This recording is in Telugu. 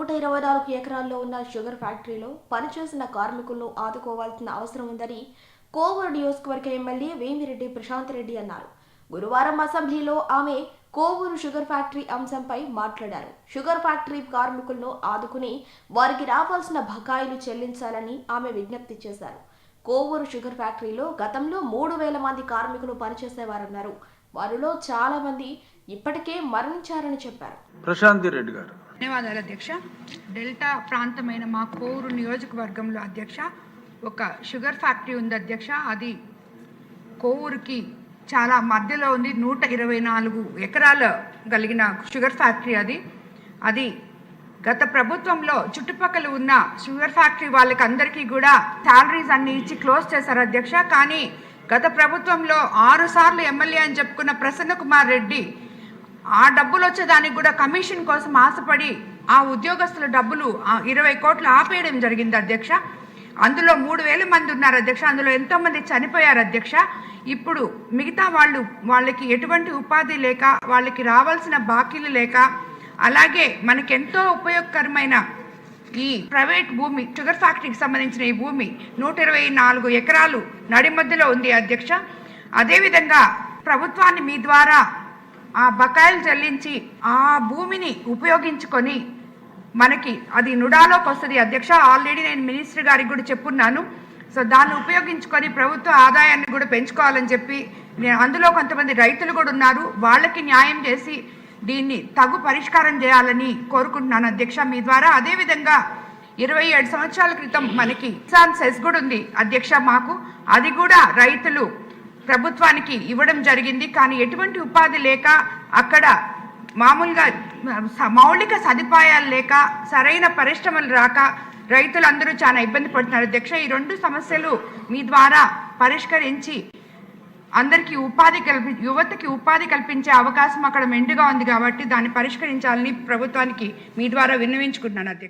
నూట ఇరవై నాలుగు ఎకరాల్లో ఉన్న షుగర్ ఫ్యాక్టరీలో పనిచేసిన కార్మికులను ఆదుకోవాల్సిన అవసరం ఉందని కోవూరు నియోజకవర్గ ఎమ్మెల్యే వేమిరెడ్డి ప్రశాంత్ రెడ్డి అన్నారు. గురువారం అసెంబ్లీలో ఆమె కోవూరు షుగర్ ఫ్యాక్టరీ అంశంపై మాట్లాడారు. షుగర్ ఫ్యాక్టరీ కార్మికులను ఆదుకుని వారికి రావాల్సిన బకాయిలు చెల్లించాలని ఆమె విజ్ఞప్తి చేశారు. కోవూరు షుగర్ ఫ్యాక్టరీలో గతంలో మూడు వేల మంది కార్మికులు పనిచేసేవారన్నారు. వారిలో చాలా మంది ఇప్పటికే మరణించారని చెప్పారు. ప్రశాంతి రెడ్డి గారు. ధన్యవాదాలు అధ్యక్ష. డెల్టా ప్రాంతమైన మా కోరు నియోజకవర్గంలో అధ్యక్ష ఒక షుగర్ ఫ్యాక్టరీ ఉంది అధ్యక్ష. అది కోవూరుకి చాలా మధ్యలో ఉంది. నూట ఇరవై నాలుగు ఎకరాలు కలిగిన షుగర్ ఫ్యాక్టరీ అది. అది గత ప్రభుత్వంలో చుట్టుపక్కల ఉన్న షుగర్ ఫ్యాక్టరీ వాళ్ళకి అందరికీ కూడా శాలరీస్ అన్ని ఇచ్చి క్లోజ్ చేశారు అధ్యక్ష. కానీ గత ప్రభుత్వంలో ఆరు సార్లు ఎమ్మెల్యే అని చెప్పుకున్న ప్రసన్న కుమార్ రెడ్డి ఆ డబ్బులు వచ్చేదానికి కూడా కమిషన్ కోసం ఆశపడి ఆ ఉద్యోగస్తుల డబ్బులు ఇరవై కోట్లు ఆపేయడం జరిగింది అధ్యక్ష. అందులో మూడు వేల మంది ఉన్నారు అధ్యక్ష. అందులో ఎంతోమంది చనిపోయారు అధ్యక్ష. ఇప్పుడు మిగతా వాళ్ళు వాళ్ళకి ఎటువంటి ఉపాధి లేక వాళ్ళకి రావాల్సిన బాకీలు లేక అలాగే మనకెంతో ఉపయోగకరమైన ఈ ప్రైవేట్ భూమి షుగర్ ఫ్యాక్టరీకి సంబంధించిన ఈ భూమి నూట ఇరవై నాలుగు ఎకరాలు నడి మధ్యలో ఉంది అధ్యక్ష. అదేవిధంగా ప్రభుత్వాన్ని మీ ద్వారా ఆ బకాయిలు చెల్లించి ఆ భూమిని ఉపయోగించుకొని మనకి అది నుడాలోకి వస్తుంది. అధ్యక్ష ఆల్రెడీ నేను మినిస్టర్ గారికి కూడా చెప్పున్నాను. సో దాన్ని ఉపయోగించుకొని ప్రభుత్వ ఆదాయాన్ని కూడా పెంచుకోవాలని చెప్పి నేను అందులో కొంతమంది రైతులు కూడా ఉన్నారు. వాళ్ళకి న్యాయం చేసి దీన్ని తగు పరిష్కారం చేయాలని కోరుకుంటున్నాను అధ్యక్ష. మీ ద్వారా అదేవిధంగా ఇరవై ఏడు సంవత్సరాల క్రితం మనకి కిసాన్ సెస్ కూడా ఉంది అధ్యక్ష మాకు. అది కూడా రైతులు ప్రభుత్వానికి ఇవ్వడం జరిగింది. కానీ ఎటువంటి ఉపాధి లేక అక్కడ మామూలుగా స- మౌలిక సదుపాయాలు లేక సరైన పరిశ్రమలు రాక రైతులందరూ చాలా ఇబ్బంది పడుతున్నారు. అధ్యక్ష ఈ రెండు సమస్యలు మీ ద్వారా పరిష్కరించి అందరికీ ఉపాధి కల్పి యువతకి ఉపాధి కల్పించే అవకాశం అక్కడ మెండుగా ఉంది కాబట్టి దాన్ని పరిష్కరించాలని ప్రభుత్వానికి మీ ద్వారా విన్నవించుకుంటున్నాను అధ్యక్ష.